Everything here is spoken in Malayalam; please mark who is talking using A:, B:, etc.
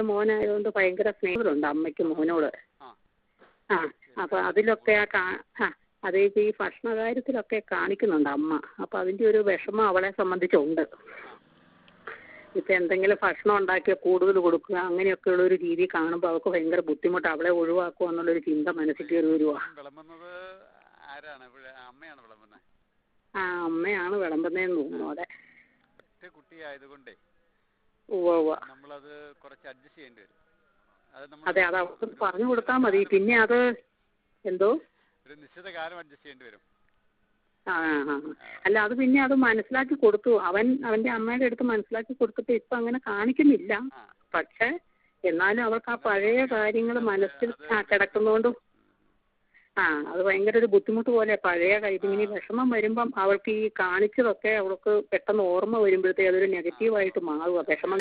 A: മോനായതുകൊണ്ട് ഭയങ്കര സ്നേഹമുണ്ട് അമ്മയ്ക്ക് മോനോട്.
B: ആ.
A: അപ്പൊ അതിലൊക്കെ ആ കാ ആ അതേ ഈ ഭക്ഷണ കാര്യത്തിലൊക്കെ കാണിക്കുന്നുണ്ട് അമ്മ. അപ്പൊ അതിന്റെ ഒരു വിഷമം അവളെ സംബന്ധിച്ചുണ്ട്. ഇപ്പൊ എന്തെങ്കിലും ഭക്ഷണം ഉണ്ടാക്കിയാൽ കൂടുതൽ കൊടുക്കുക അങ്ങനെയൊക്കെയുള്ള ഒരു രീതി കാണുമ്പോൾ അവൾക്ക് ഭയങ്കര ബുദ്ധിമുട്ട് അവളെ ഒഴിവാക്കുക എന്നുള്ളൊരു ചിന്ത മനസ്സിൽ കയറി വരുവാ. ആ അമ്മയാണ് വിളമ്പുന്നതെന്ന് തോന്നുന്നു അവിടെ
B: ഒറ്റ കുട്ടിയായതുകൊണ്ടേ നമ്മളത് കുറച്ച് അഡ്ജസ്റ്റ് ചെയ്യേണ്ടി വരും. അത്
A: അതെ അവർക്ക് പറഞ്ഞു കൊടുത്താൽ മതി. പിന്നെ അത് എന്തോ?
B: ഒരു നിശ്ചിത കാലം അഡ്ജസ്റ്റ് ചെയ്യേണ്ടി വരും.
A: ആ. അല്ല അത് പിന്നെ അത് മനസ്സിലാക്കി കൊടുത്തു. അവൻ അവന്റെ അമ്മയുടെ അടുത്ത് മനസ്സിലാക്കി കൊടുത്തിട്ട് ഇപ്പൊ അങ്ങനെ കാണിക്കുന്നില്ല. പക്ഷെ എന്നാലും അവർക്ക് ആ പഴയ കാര്യങ്ങൾ മനസ്സിൽ കിടക്കുന്നോണ്ടും കിടക്കുന്നതുകൊണ്ട് ആ അത് ഭയങ്കര ഒരു ബുദ്ധിമുട്ട് പോലെ പഴയ ഇതിങ്ങനെ വിഷമം വരുമ്പം അവൾക്ക് ഈ കാണിച്ചതൊക്കെ അവൾക്ക് പെട്ടെന്ന് ഓർമ്മ വരുമ്പോഴത്തേ അതൊരു നെഗറ്റീവായിട്ട് മാറുക വിഷമം.